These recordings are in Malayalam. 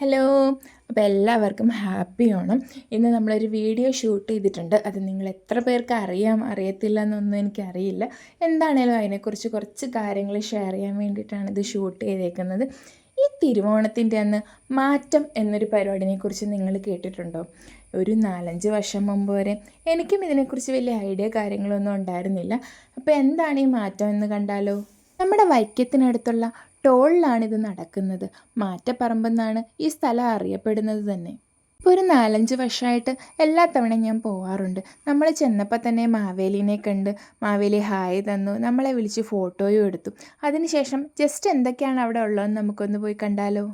ഹലോ അപ്പോൾ എല്ലാവർക്കും ഹാപ്പി ഓണം. ഇന്ന് നമ്മളൊരു വീഡിയോ ഷൂട്ട് ചെയ്തിട്ടുണ്ട്. അത് നിങ്ങൾ എത്ര പേർക്ക് അറിയാം അറിയത്തില്ല എന്നൊന്നും എനിക്കറിയില്ല. എന്താണേലും അതിനെക്കുറിച്ച് കുറച്ച് കാര്യങ്ങൾ ഷെയർ ചെയ്യാൻ വേണ്ടിയിട്ടാണ് ഇത് ഷൂട്ട് ചെയ്തേക്കുന്നത്. ഈ തിരുവോണത്തിന്റെ അന്ന് മാറ്റം എന്നൊരു പരിപാടിനെക്കുറിച്ച് നിങ്ങൾ കേട്ടിട്ടുണ്ടോ? ഒരു നാലഞ്ച് വർഷം മുമ്പ് വരെ എനിക്കും ഇതിനെക്കുറിച്ച് വലിയ ഐഡിയ കാര്യങ്ങളൊന്നും ഉണ്ടായിരുന്നില്ല. അപ്പോൾ എന്താണ് ഈ മാറ്റം എന്ന് കണ്ടാലോ? നമ്മുടെ വൈക്കത്തിനടുത്തുള്ള ടോളിലാണ് ഇത് നടക്കുന്നത്. മാറ്റപ്പറമ്പെന്നാണ് ഈ സ്ഥലം അറിയപ്പെടുന്നത് തന്നെ. ഇപ്പോൾ ഒരു നാലഞ്ച് വർഷമായിട്ട് എല്ലാ തവണയും ഞാൻ പോവാറുണ്ട്. നമ്മൾ ചെന്നപ്പോൾ തന്നെ മാവേലിനെ കണ്ട് മാവേലി ഹായ് തന്നു. നമ്മളെ വിളിച്ച് ഫോട്ടോയും എടുത്തു. അതിനുശേഷം ജസ്റ്റ് എന്തൊക്കെയാണ് അവിടെ ഉള്ളതെന്ന് നമുക്കൊന്ന് പോയി കണ്ടാലോ?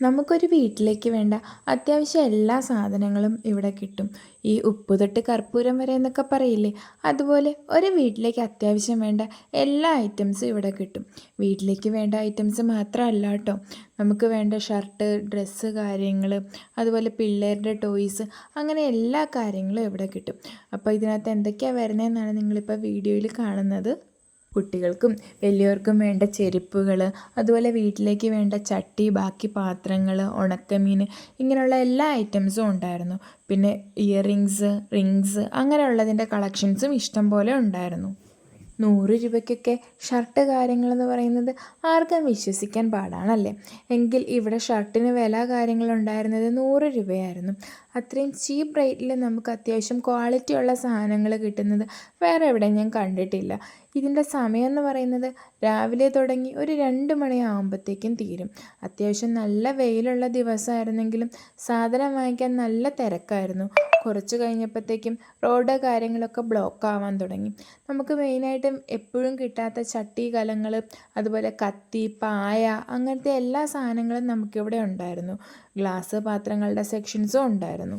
നമുക്കൊരു വീട്ടിലേക്ക് വേണ്ട അത്യാവശ്യം എല്ലാ സാധനങ്ങളും ഇവിടെ കിട്ടും. ഈ ഉപ്പ് തൊട്ട് കർപ്പൂരം വരെ എന്നൊക്കെ പറയില്ലേ? അതുപോലെ ഒരു വീട്ടിലേക്ക് അത്യാവശ്യം വേണ്ട എല്ലാ ഐറ്റംസും ഇവിടെ കിട്ടും. വീട്ടിലേക്ക് വേണ്ട ഐറ്റംസ് മാത്രമല്ല കേട്ടോ. നമുക്ക് വേണ്ട ഷർട്ട് ഡ്രസ്സ് കാര്യങ്ങൾ അതുപോലെ പിള്ളേരുടെ ടോയ്സ് അങ്ങനെ എല്ലാ കാര്യങ്ങളും ഇവിടെ കിട്ടും. അപ്പോൾ ഇതിനകത്ത് എന്തൊക്കെയാണ് വരുന്നതെന്നാണ് നിങ്ങളിപ്പോൾ വീഡിയോയിൽ കാണുന്നത്. കുട്ടികൾക്കും വലിയവർക്കും വേണ്ട ചെരുപ്പുകൾ അതുപോലെ വീട്ടിലേക്ക് വേണ്ട ചട്ടി ബാക്കി പാത്രങ്ങൾ ഉണക്കമീൻ ഇങ്ങനെയുള്ള എല്ലാ ഐറ്റംസും ഉണ്ടായിരുന്നു. പിന്നെ ഇയറിങ്സ് റിങ്സ് അങ്ങനെയുള്ളതിന്റെ കളക്ഷൻസും ഇഷ്ടം പോലെ ഉണ്ടായിരുന്നു. നൂറ് രൂപയ്ക്കൊക്കെ ഷർട്ട് കാര്യങ്ങളെന്ന് പറയുന്നത് ആർക്കും വിശ്വസിക്കാൻ പാടാണല്ലേ? എങ്കിൽ ഇവിടെ ഷർട്ടിന് വില കാര്യങ്ങളുണ്ടായിരുന്നത് നൂറ് രൂപയായിരുന്നു. അത്രയും ചീപ്പ് റേറ്റിൽ നമുക്ക് അത്യാവശ്യം ക്വാളിറ്റി ഉള്ള സാധനങ്ങൾ കിട്ടുന്നത് വേറെ എവിടെ ഞാൻ കണ്ടിട്ടില്ല. ഇതിന്റെ സമയം എന്ന് പറയുന്നത് രാവിലെ തുടങ്ങി ഒരു രണ്ട് മണിയാകുമ്പോഴത്തേക്കും തീരും. അത്യാവശ്യം നല്ല വെയിലുള്ള ദിവസമായിരുന്നെങ്കിലും സാധനം വാങ്ങിക്കാൻ നല്ല തിരക്കായിരുന്നു. കുറച്ച് കഴിഞ്ഞപ്പോഴത്തേക്കും റോഡ് കാര്യങ്ങളൊക്കെ ബ്ലോക്ക് ആവാൻ തുടങ്ങി. നമുക്ക് മെയിനായിട്ടും എപ്പോഴും കിട്ടാത്ത ചട്ടി കലങ്ങൾ അതുപോലെ കത്തി പായ അങ്ങനത്തെ എല്ലാ സാധനങ്ങളും നമുക്കിവിടെ ഉണ്ടായിരുന്നു. ഗ്ലാസ് പാത്രങ്ങളുടെ സെക്ഷൻസും ഉണ്ടായിരുന്നു.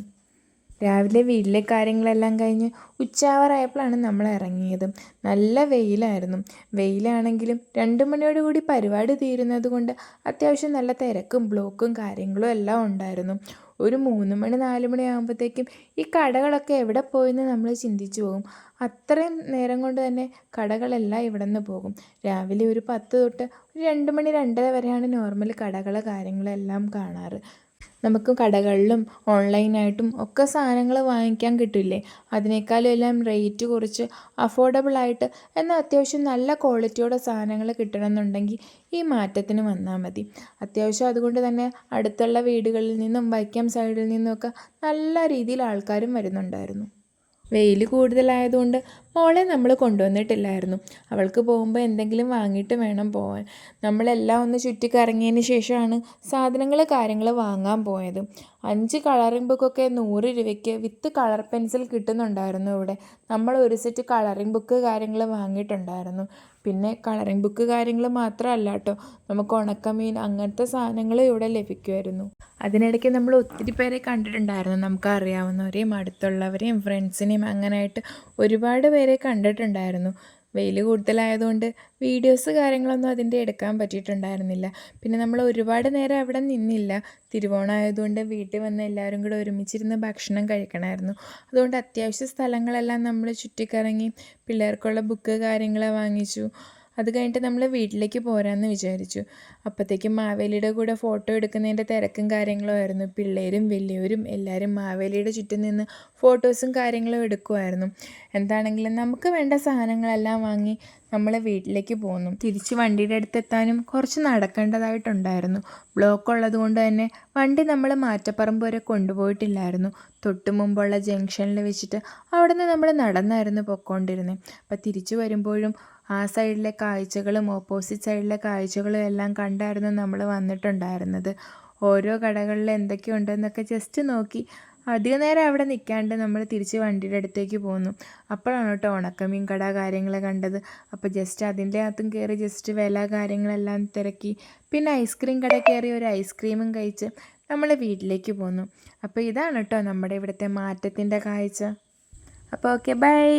രാവിലെ വീട്ടിലെ കാര്യങ്ങളെല്ലാം കഴിഞ്ഞ് ഉച്ചാവറായപ്പോഴാണ് നമ്മൾ ഇറങ്ങിയത്. നല്ല വെയിലായിരുന്നു. വെയിലാണെങ്കിലും രണ്ട് മണിയോടുകൂടി പരിപാടി തീരുന്നത് കൊണ്ട് അത്യാവശ്യം നല്ല തിരക്കും ബ്ലോക്കും കാര്യങ്ങളും എല്ലാം ഉണ്ടായിരുന്നു. ഒരു മൂന്ന് മണി നാല് മണി ആകുമ്പോഴത്തേക്കും ഈ കടകളൊക്കെ എവിടെ പോയെന്ന് നമ്മൾ ചിന്തിച്ചു പോകും. അത്രയും നേരം കൊണ്ട് തന്നെ കടകളെല്ലാം ഇവിടെ നിന്ന് പോകും. രാവിലെ ഒരു പത്ത് തൊട്ട് ഒരു രണ്ട് മണി രണ്ടര വരെയാണ് നോർമൽ കടകൾ കാര്യങ്ങളെല്ലാം കാണാറ്. നമുക്ക് കടകളിലും ഓൺലൈനായിട്ടും ഒക്കെ സാധനങ്ങൾ വാങ്ങിക്കാൻ കിട്ടില്ലേ? അതിനേക്കാളും എല്ലാം റേറ്റ് കുറച്ച് അഫോർഡബിളായിട്ട് എന്നാൽ അത്യാവശ്യം നല്ല ക്വാളിറ്റിയോടെ സാധനങ്ങൾ കിട്ടണമെന്നുണ്ടെങ്കിൽ ഈ മാറ്റത്തിന് വന്നാൽ മതി. അത്യാവശ്യം അതുകൊണ്ട് തന്നെ അടുത്തുള്ള വീടുകളിൽ നിന്നും വൈക്കം സൈഡിൽ നിന്നും ഒക്കെ നല്ല രീതിയിൽ ആൾക്കാരും വരുന്നുണ്ടായിരുന്നു. വെയിൽ കൂടുതലായതുകൊണ്ട് മോളെ നമ്മൾ കൊണ്ടുവന്നിട്ടില്ലായിരുന്നു. അവൾക്ക് പോകുമ്പോൾ എന്തെങ്കിലും വാങ്ങിയിട്ട് വേണം പോകാൻ നമ്മളെല്ലാം ഒന്ന് ചുറ്റിക്കറങ്ങിയതിന് ശേഷമാണ് സാധനങ്ങൾ കാര്യങ്ങൾ വാങ്ങാൻ പോയത്. അഞ്ച് കളറിംഗ് ബുക്കൊക്കെ നൂറ് രൂപയ്ക്ക് വിത്ത് കളർ പെൻസിൽ കിട്ടുന്നുണ്ടായിരുന്നു ഇവിടെ. നമ്മൾ ഒരു സെറ്റ് കളറിംഗ് ബുക്ക് കാര്യങ്ങൾ വാങ്ങിയിട്ടുണ്ടായിരുന്നു. പിന്നെ കളറിംഗ് ബുക്ക് കാര്യങ്ങൾ മാത്രമല്ല കേട്ടോ. നമുക്ക് ഉണക്കമീൻ അങ്ങനത്തെ സാധനങ്ങൾ ഇവിടെ ലഭിക്കുമായിരുന്നു. അതിനിടയ്ക്ക് നമ്മൾ ഒത്തിരി പേരെ കണ്ടിട്ടുണ്ടായിരുന്നു. നമുക്ക് അറിയാവുന്നവരെയും അടുത്തുള്ളവരെയും ഫ്രണ്ട്സിനെയും അങ്ങനെയായിട്ട് ഒരുപാട് പേരെ കണ്ടിട്ടുണ്ടായിരുന്നു. വെയിൽ കൂടുതലായതുകൊണ്ട് വീഡിയോസ് കാര്യങ്ങളൊന്നും അതിന്റെ എടുക്കാൻ പറ്റിയിട്ടുണ്ടായിരുന്നില്ല. പിന്നെ നമ്മൾ ഒരുപാട് നേരം അവിടെ നിന്നില്ല. തിരുവോണമായതുകൊണ്ട് വീട്ടിൽ വന്ന് എല്ലാവരും കൂടെ ഒരുമിച്ചിരുന്ന് ഭക്ഷണം കഴിക്കണമായിരുന്നു. അതുകൊണ്ട് അത്യാവശ്യ സ്ഥലങ്ങളെല്ലാം നമ്മൾ ചുറ്റിക്കറങ്ങി പിള്ളേർക്കുള്ള ബുക്ക് കാര്യങ്ങൾ വാങ്ങിച്ചു. അത് കഴിഞ്ഞിട്ട് നമ്മൾ വീട്ടിലേക്ക് പോരാമെന്ന് വിചാരിച്ചു. അപ്പോഴത്തേക്കും മാവേലിയുടെ കൂടെ ഫോട്ടോ എടുക്കുന്നതിന്റെ തിരക്കും കാര്യങ്ങളും ആയിരുന്നു. പിള്ളേരും വലിയവരും എല്ലാവരും മാവേലിയുടെ ചുറ്റും നിന്ന് ഫോട്ടോസും കാര്യങ്ങളും എടുക്കുമായിരുന്നു എന്താണെങ്കിലും നമുക്ക് വേണ്ട സാധനങ്ങളെല്ലാം വാങ്ങി നമ്മൾ വീട്ടിലേക്ക് പോന്നു. തിരിച്ച് വണ്ടിയുടെ അടുത്തെത്താനും കുറച്ച് നടക്കേണ്ടതായിട്ടുണ്ടായിരുന്നു. ബ്ലോക്ക് ഉള്ളതുകൊണ്ട് തന്നെ വണ്ടി നമ്മൾ മാറ്റപ്പറമ്പ് വരെ കൊണ്ടുപോയിട്ടില്ലായിരുന്നു. തൊട്ട് മുമ്പുള്ള ജംഗ്ഷനിൽ വെച്ചിട്ട് അവിടെ നിന്ന് നമ്മൾ നടന്നായിരുന്നു പൊക്കോണ്ടിരുന്നത് അപ്പോൾ തിരിച്ചു വരുമ്പോഴും ആ സൈഡിലെ കാഴ്ചകളും ഓപ്പോസിറ്റ് സൈഡിലെ കാഴ്ചകളും എല്ലാം കണ്ടായിരുന്നു നമ്മൾ വന്നിട്ടുണ്ടായിരുന്നത്. ഓരോ കടകളിൽ എന്തൊക്കെയുണ്ടെന്നൊക്കെ ജസ്റ്റ് നോക്കി അധിക നേരം അവിടെ നിൽക്കാണ്ട് നമ്മൾ തിരിച്ച് വണ്ടിയുടെ അടുത്തേക്ക് പോന്നു. അപ്പോഴാണ് കേട്ടോ ഉണക്കമീൻ കട കാര്യങ്ങൾ കണ്ടത്. അപ്പോൾ ജസ്റ്റ് അതിന്റെ അകത്തും കയറി ജസ്റ്റ് വില കാര്യങ്ങളെല്ലാം തിരക്കി. പിന്നെ ഐസ്ക്രീം കട കയറി ഒരു ഐസ്ക്രീമും കഴിച്ച് നമ്മൾ വീട്ടിലേക്ക് പോന്നു. അപ്പോൾ ഇതാണ് കേട്ടോ നമ്മുടെ ഇവിടുത്തെ മാറ്റത്തിന്റെ കാഴ്ച. അപ്പോൾ ഓക്കെ ബൈ